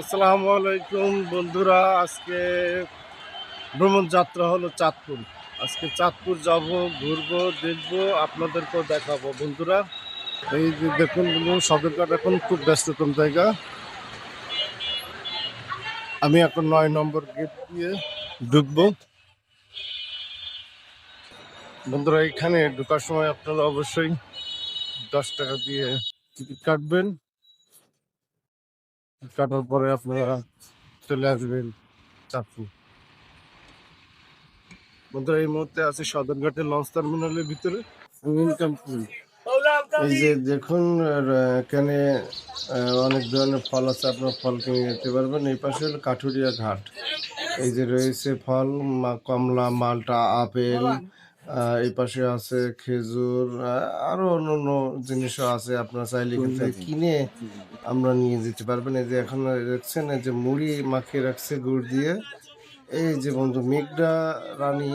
আসসালামু আলাইকুম বন্ধুরা, আজকে ভ্রমণ যাত্রা হলো চাঁদপুর। আজকে চাঁদপুর যাব, ঘুরবো, দেখব, আপনাদেরকেও দেখাবো। বন্ধুরা, এই যে দেখুন সদরঘাট এখন খুব ব্যস্ততম জায়গা। আমি এখন নয় নম্বর গেট দিয়ে ঢুকবো। বন্ধুরা, এখানে ঢোকার সময় আপনারা অবশ্যই দশ টাকা দিয়ে টিকিট কাটবেন। কাটার পরে আপনারা চলে আসবেন চাঁদপুর। বন্ধুরা, এই মুহূর্তে আছে সদরঘাটের লঞ্চ টার্মিনালের ভিতরে। এই যে দেখুন এখানে অনেক ধরনের ফল আছে, আপনার ফল কিনে নিতে পারবেন। এই পাশে হলো কাঠুরিয়া ঘাট। এই যে রয়েছে ফল কমলা, মালটা, আপেল এই পাশে আছে খেজুর আরও অন্যান্য জিনিসও আছে আপনার চাইলে থেকে কিনে আমরা নিয়ে যেতে পারবেন। এই যে এখন দেখছেন এই যে মুড়ি মাখিয়ে রাখছে গুড় দিয়ে। এই যে বন্ধু মেঘডা রানী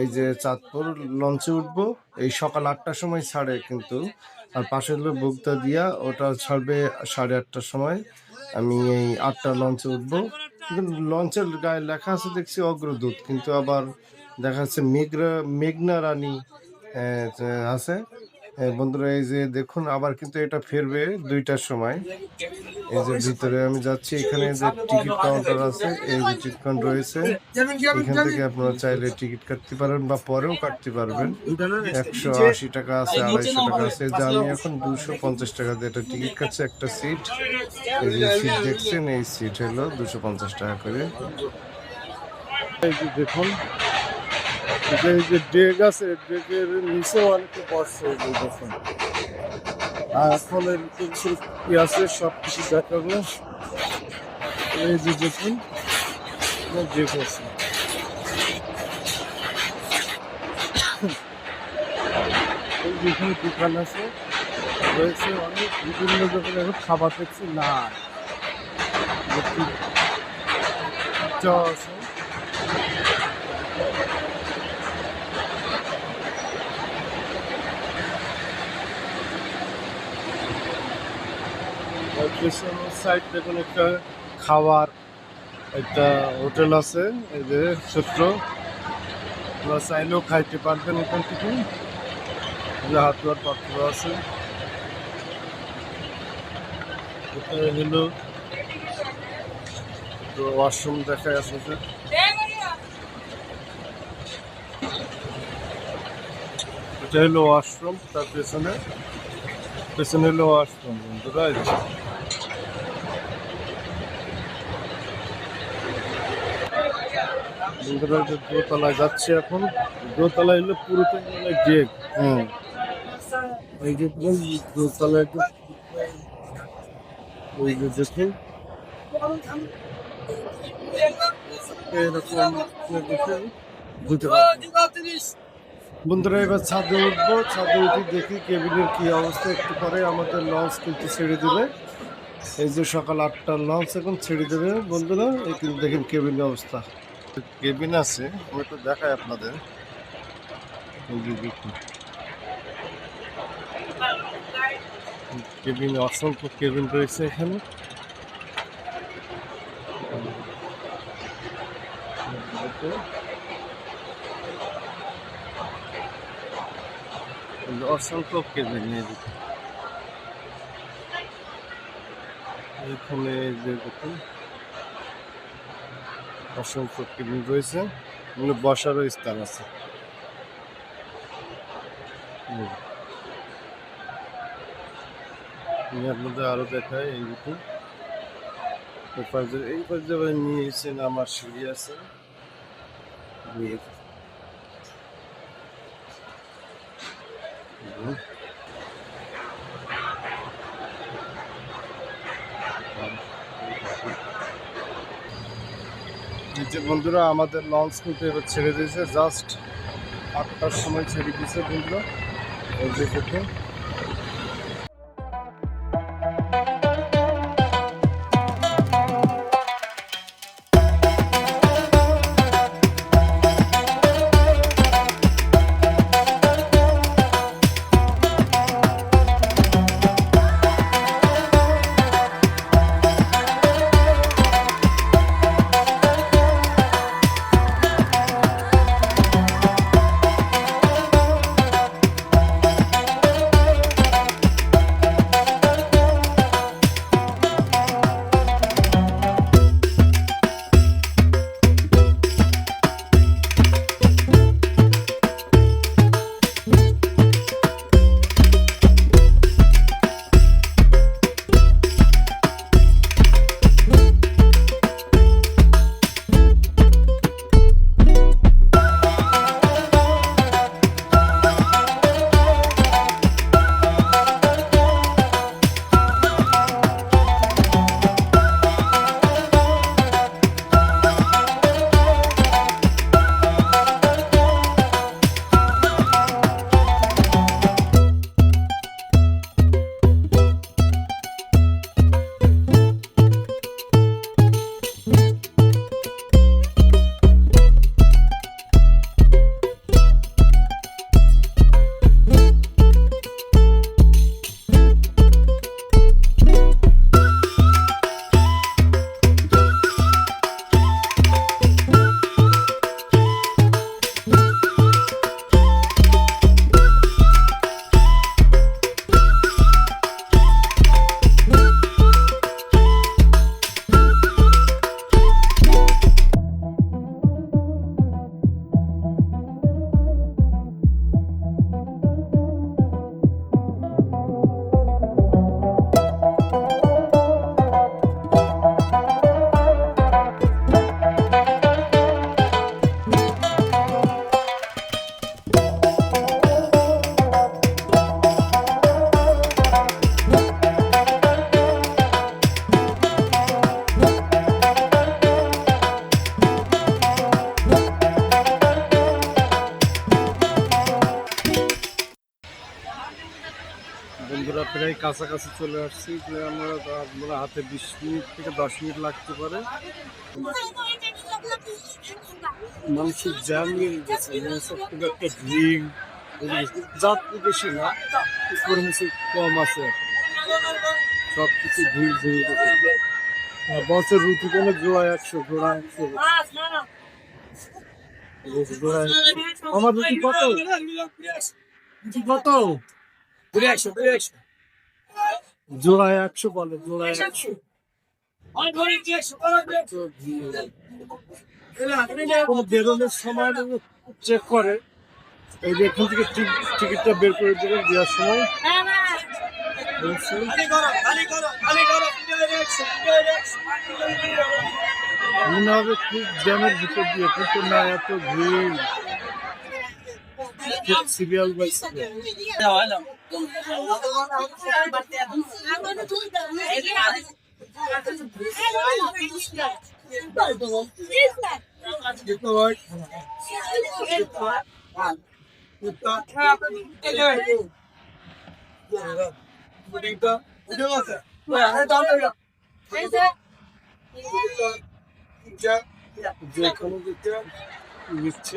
এই যে চাঁদপুর লঞ্চে উঠবো। এই সকাল আটটার সময় ছাড়ে কিন্তু। আর পাশে হলো বুকটা দিয়া ওটা ছাড়বে সাড়ে আটটার সময়। আমি এই আটটা লঞ্চে উঠবো। কিন্তু লঞ্চের গায়ে লেখা আছে দেখছি অগ্রদূত কিন্তু আবার দেখা যাচ্ছে মেঘরা, মেঘনা রানী আছে। বন্ধুরা, এই যে দেখুন, আবার কিন্তু এটা ফিরবে দুইটার সময়। এই যে ভিতরে আমি যাচ্ছি, এখানে যে টিকিট কাউন্টার আছে, এই যে টিকিট রয়েছে, এখান থেকে আপনারা চাইলে টিকিট কাটতে পারেন বা পরেও কাটতে পারবেন। একশো আশি টাকা আছে, আড়াইশো টাকা আছে। যে আমি এখন দুশো পঞ্চাশ টাকা দিয়ে একটা টিকিট কাটছে, একটা সিট। এই যে সিট দেখছেন, এই সিট হলো দুশো পঞ্চাশ টাকা করে। দেখুন এটা যে ডেক আছে ডেকের নিচেও অনেকে বসছে আর এর কিছু কি আছে, সব কিছু দেখাবো। এই যে দেখুন ডেক আছে। যেখানে দোকান আছে, রয়েছে অনেক বিভিন্ন দোকানে খাবার দেখছি না চা আছে সাইড দেখুন একটা খাবার একটা হোটেল আছে, এই যে ছোট্ট আপনারা চাইলেও খাইতে পারবেন এখান থেকে। হাত ধোয়ার পাত্র আছে। এখানে হলো তো ওয়াশরুম দেখা যাচ্ছে এটা হলো ওয়াশরুম তার পেছনে। পেছনে হলো ওয়াশরুম বন্ধুরা এই যে। বন্ধুরা দোতলায় যাচ্ছে এখন। দোতলায় হলো পুরোটাই মানে গেট হুম। এই যে ওই যে দেখুন। বন্ধুরা এবার ছাদে উঠবো। ছাদে উঠে দেখি কেবিনের কি অবস্থা। একটু পরে আমাদের লঞ্চ কিন্তু ছেড়ে দেবে। এই যে সকাল আটটার লঞ্চ এখন ছেড়ে দেবে। বন্ধুরা এই কিন্তু দেখেন কেবিনের অবস্থা। কেবিন আছে, আমি একটু দেখাই আপনাদের। কেবিন অসংখ্য কেবিন রয়েছে এখানে। অসংখ্য কেবিন এখানে যে দেখুন। অসংখ্য কেবিন রয়েছে। এগুলো বসারও স্থান আছে। আমি আপনাদের আরও দেখাই এই দেখুন এই পাশে এই পাশে নিয়ে এসেছেন আমার সিঁড়ি আছে। এই যে বন্ধুরা, আমাদের লঞ্চ কিন্তু এবার ছেড়ে দিয়েছে। জাস্ট আটটার সময় ছেড়ে দিয়েছে বন্ধুরা। এই যে দেখুন। কাছাকাছি চলে আসছি যে আমরা আমরা হাতে বিশ মিনিট থেকে দশ মিনিট লাগতে পারে। মানুষের জ্যাম খুব একটা ভিড় যাত্রী বেশি না কর্মসূচি কম আছে। সব কিছু ভিড় ভিড় বছর রুটি কোনো জোড়া একশো জোড়া একশো। আমার রুটি কত? রুটি কত? জোড়া একশো। বলে জোড়া একশো তো ভিড়। কোনো বেরোনোর সময় চেক করে। এই যে এখান থেকে টিক- টিকিটটা বের করে দেবেন দেওয়ার সময়। মনে হবে খুব জ্যামের ভিতর দিয়ে কিন্তু না এত ভিড়। সিরিয়াল বাই সিরিয়াল যে কোনো দিকে নিচ্ছে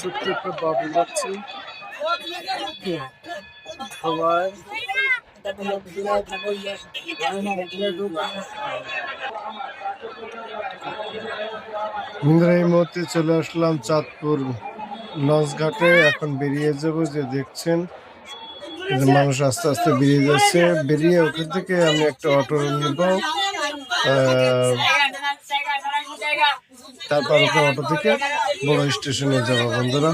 ছোট্ট একটা বাবু যাচ্ছে। সবাই। বন্ধুরা এই মুহূর্তে চলে আসলাম চাঁদপুর লঞ্চ ঘাটে এখন বেরিয়ে যাব যে দেখছেন মানুষ আস্তে আস্তে বেরিয়ে যাচ্ছে। বেরিয়ে ওখান থেকে আমি একটা অটো নিব। তারপর ওখানে অটো থেকে বড় স্টেশনে যাব বন্ধুরা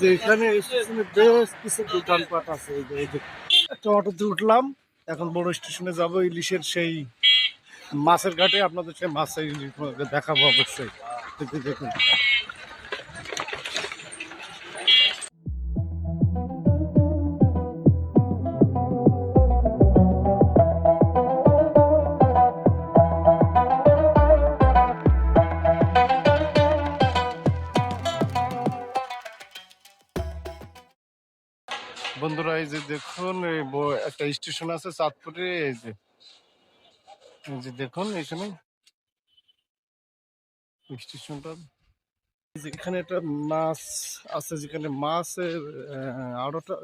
যে বেশ কিছু একটা অটোতে উঠলাম, এখন বড় স্টেশনে যাব, ইলিশের সেই মাছের ঘাটে আপনাদের ইলিশ আপনাদের দেখাবো অবশ্যই। দেখুন। বন্ধুরা, এই যে দেখুন একটা স্টেশন আছে চাঁদপুরে, এই যে। যে দেখুন, এখানে স্টেশনটা এখানে একটা মাছ আছে, যেখানে মাছের আড়টা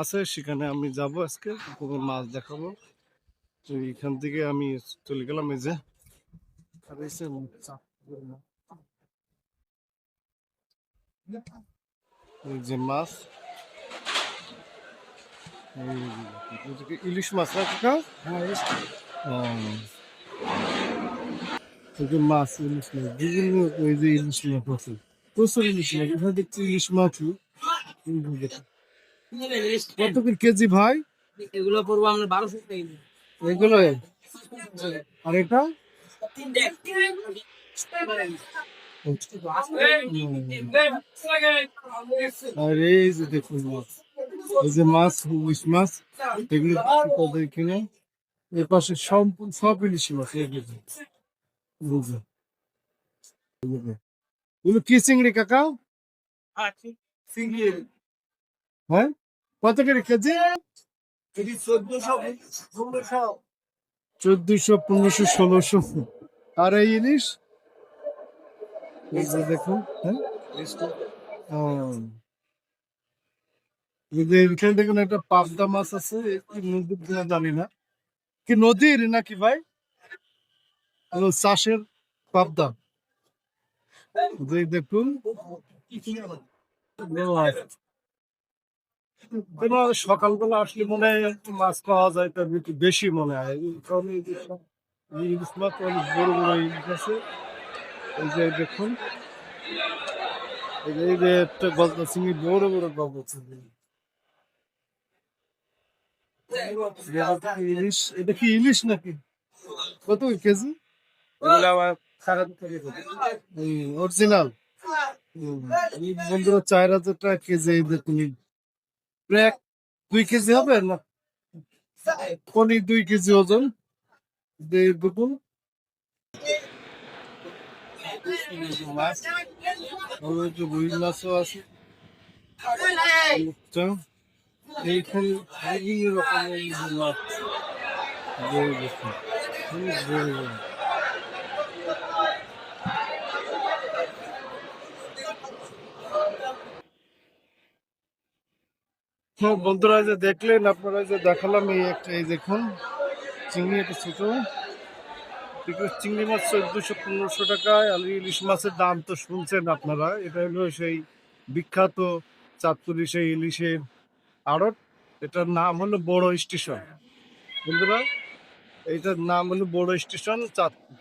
আছে। সেখানে আমি যাব আজকে মাছ দেখাবো। তো এখান থেকে আমি চলে গেলাম, এই যে। মাছ। ইলিশ মাছ না ও। মাছ ইলিশ মাছ বিভিন্ন ওই যে ইলিশ মাছ আছে প্রচুর ইলিশ মাছ এখানে দেখছি ইলিশ মাছ কত করে কেজি ভাই এগুলো পড়ব আমরা বারোশো টাকা এগুলো আর এটা? আর এই যে দেখুন মাছ। এই যে মাছ ইলিশ মাছ এগুলো কিনে? এর পাশে সম্পূর্ণ সব ইলিশ মাছ। এগুলো কি চিংড়ি কাকা? হ্যাঁ কত করে কেজি? চোদ্দশো পনেরোশো ষোলোশো। আর এই ইলিশ? দেখুন হ্যাঁ? এখানে দেখুন একটা পাবদা মাছ আছে নদীর জানি না। কি নদীর নাকি ভাই? চাষের পাবদা। দেখুন। সকালবেলা আসলে মনে হয় মাছ পাওয়া যায়, তার একটু বেশি মনে হয়। কারণে ইলিশ অনেক বড় বড় ইলিশ আছে। এই যে দেখুন। এই যে একটা গলদা চিংড়ি, বড় বড় চিংড়ি। ইলিশ এটা কি ইলিশ নাকি? কত কেজি? অরিজিনাল বন্ধুরা চার হাজার টাকা কেজি প্রায় দুই কেজি হবে না? পনির দুই কেজি ওজন। দে- দেখুন। মাছ আছে। এইখানে বড়। বন্ধুরা যে দেখলেন, আপনারা যে দেখালাম এই একটা, এই দেখুন, চিংড়ি একটা ছোট। চিংড়ি মাছ চোদ্দশো, পনেরোশো টাকায়, আর ইলিশ মাছের দাম তো শুনছেন আপনারা। এটা হলো সেই বিখ্যাত চাঁদপুরি সেই ইলিশের আড়ত, এটার নাম হলো বড় স্টেশন। বন্ধুরা এইটার নাম হলো বড় স্টেশন চাঁদপুর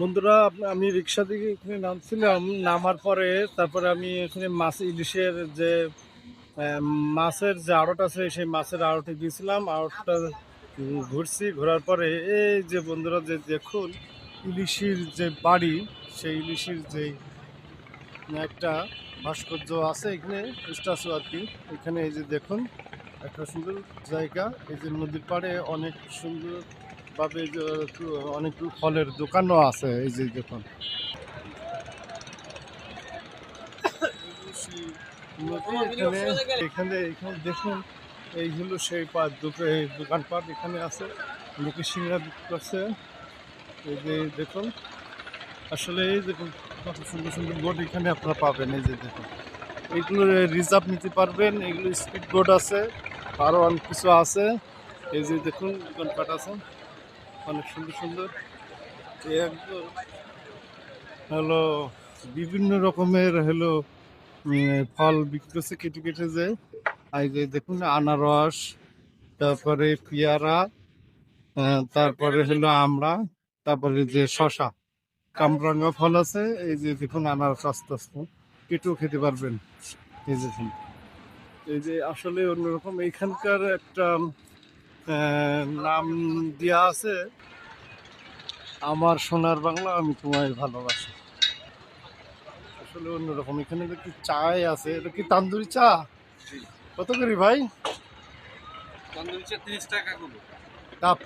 বন্ধুরা আমি রিক্সা থেকে এখানে নামছিলাম, নামার পরে তারপরে আমি এখানে মাছ ইলিশের যে মাছের যে আড়ট আছে, সেই মাছের আড়টে গিয়েছিলাম। আড়টটা ঘুরছি, ঘোরার পরে এই যে বন্ধুরা, যে দেখুন, ইলিশির যে বাড়ি, সেই ইলিশির যে, একটা ভাস্কর্য আছে এখানে স্ট্যাচু আর কি। এখানে এই যে দেখুন, একটা সুন্দর জায়গা। এই যে নদীর পাড়ে অনেক সুন্দর ভাবে অনেক ফলের দোকানও আছে, এই যে দেখুন। এখানে এখানে দেখুন, এই হলো সেই পাট দোকান দোকানপাট এখানে আছে। সিঙ্গড়া বিক্রি করছে। এই যে দেখুন, আসলে এই দেখুন কত সুন্দর সুন্দর বোট এখানে আপনারা পাবেন, এই যে দেখুন। এইগুলো রিজার্ভ নিতে পারবেন, এগুলো স্পিড বোট আছে আরও অনেক কিছু আছে। এই যে দেখুন দোকানপাট আছে, অনেক সুন্দর সুন্দর। একদম হলো বিভিন্ন রকমের হলো ফল বিক্রি করছে, কেটে কেটে যে। এই যে দেখুন, আনারস, তারপরে পেয়ারা তারপরে হলো আমরা, তারপরে যে শশা কামরাঙ্গা ফল আছে এই যে দেখুন আনারস আস্তে আস্তে। কেটেও খেতে পারবেন। এই যে। এই যে আসলে অন্যরকম এইখানকার একটা নাম দেওয়া আছে আমার সোনার বাংলা আমি তোমায় ভালোবাসি। আসলে অন্যরকম এখানে কি চায় আছে এটা কি তান্দুরি চা? কত করি ভাই? তান্দুরি চা তিরিশ টাকা কাপ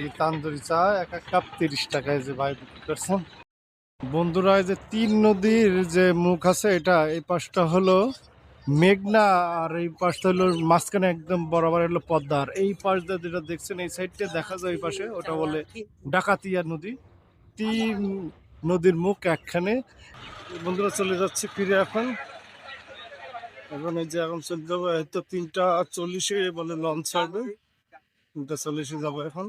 এই তান্দুরি চা, এক এক কাপ তিরিশ টাকায় যে ভাই বিক্রি করছেন। বন্ধুরা যে তিন নদীর যে মুখ আছে, এটা এই পাশটা হলো মেঘনা, আর এই পাশটা হলো মাঝখানে একদম বরাবর হলো পদ্মা। আর এই পাশ দিয়ে যেটা দেখছেন, এই সাইডটা দেখা যায় এই পাশে, ওটা বলে ডাকাতিয়া নদী। তিন নদীর মুখ একখানে। বন্ধুরা, চলে যাচ্ছে ফিরে এখন। এখন এই যে এখন চলে যাব, হয়তো তিনটা চল্লিশে বলে লঞ্চ ছাড়বে তিনটা চল্লিশে যাব এখন।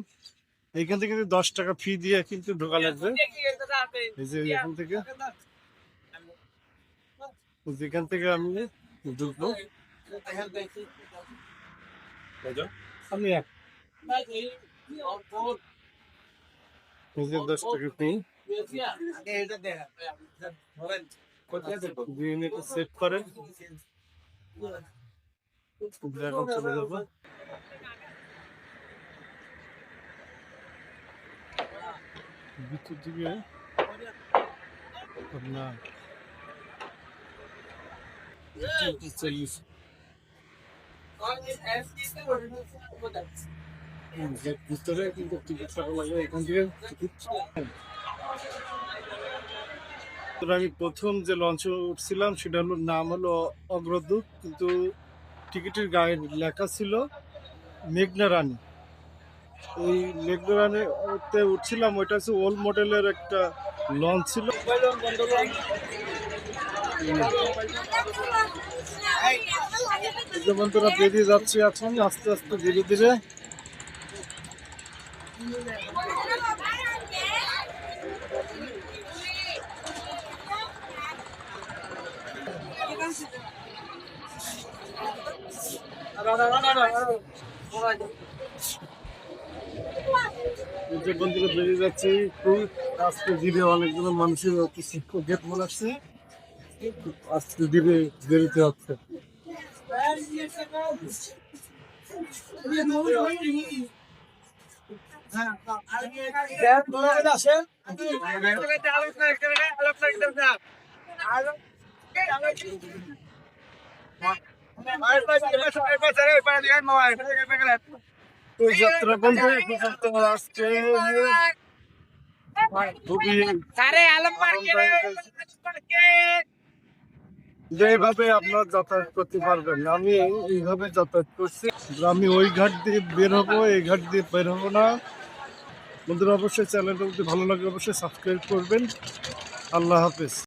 এইখান থেকে দশ টাকা ফি দিয়ে কিন্তু ঢোকা লাগবে। এই যে এখান থেকে। যেখান থেকে আমি ঢুকবো। আমি এই দশ টাকা ফি এখন চলে যাব। ভিতর দিকে আপনার চল্লিশ ভিতরে কিন্তু টিকিট টাকা লাগে এখান থেকে টিকিট তো আমি প্রথম যে লঞ্চে উঠছিলাম সেটা হলো নাম হলো অগ্রদূত কিন্তু টিকিটের গায়ে লেখা ছিল মেঘনা রানী। ওই মেঘনা রানীতে উঠছিলাম, ওইটা হচ্ছে ওল্ড মডেলের একটা লঞ্চ ছিল। এই যে বন্ধুরা বেরিয়ে যাচ্ছে এখন, আস্তে আস্তে ধীরে ধীরে। এই যে বন্ধুরা বেরিয়ে যাচ্ছে অনেকগুলো মানুষের শিক্ষক মনে হচ্ছে তো যাত্রা আজকে যেভাবে আপনার যাতায়াত করতে পারবেন আমি এইভাবে যাতায়াত করছি। আমি ওই ঘাট দিয়ে বের হব এই ঘাট দিয়ে বের হব না। বন্ধুরা অবশ্যই চ্যানেলটা যদি ভালো লাগে অবশ্যই সাবস্ক্রাইব করবেন। আল্লাহ হাফেজ।